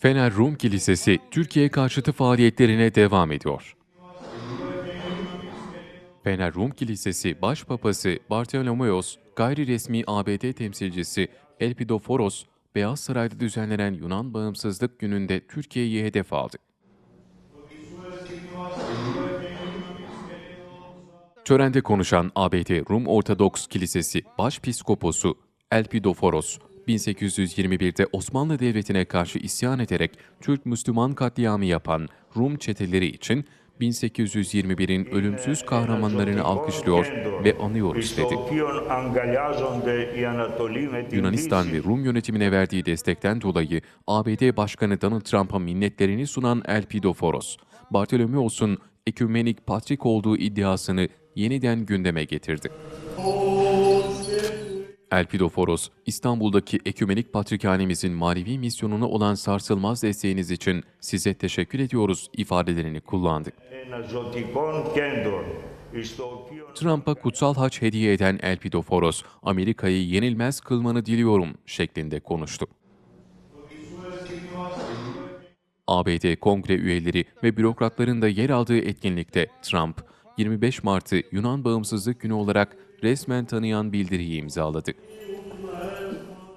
Fener Rum Kilisesi Türkiye karşıtı faaliyetlerine devam ediyor. Fener Rum Kilisesi Başpapası Bartolomeos, gayri resmi ABD temsilcisi Elpidoforos, Beyaz Saray'da düzenlenen Yunan Bağımsızlık Günü'nde Türkiye'yi hedef aldı. Törende konuşan ABD Rum Ortodoks Kilisesi Başpiskoposu Elpidoforos, 1821'de Osmanlı Devleti'ne karşı isyan ederek Türk Müslüman katliamı yapan Rum çeteleri için 1821'in ölümsüz kahramanlarını alkışlıyor ve anıyoruz dedi. Yunanistan ve Rum yönetimine verdiği destekten dolayı ABD Başkanı Donald Trump'a minnetlerini sunan Elpidoforos, Bartolomeos'un ekümenik patrik olduğu iddiasını yeniden gündeme getirdi. Elpidoforos, İstanbul'daki ekümenik patrikhanemizin manevi misyonuna olan sarsılmaz desteğiniz için size teşekkür ediyoruz ifadelerini kullandı. Trump'a kutsal haç hediye eden Elpidoforos, Amerika'yı yenilmez kılmanı diliyorum şeklinde konuştu. ABD kongre üyeleri ve bürokratların da yer aldığı etkinlikte Trump, 25 Mart'ı Yunan Bağımsızlık Günü olarak resmen tanıyan bildiriyi imzaladı.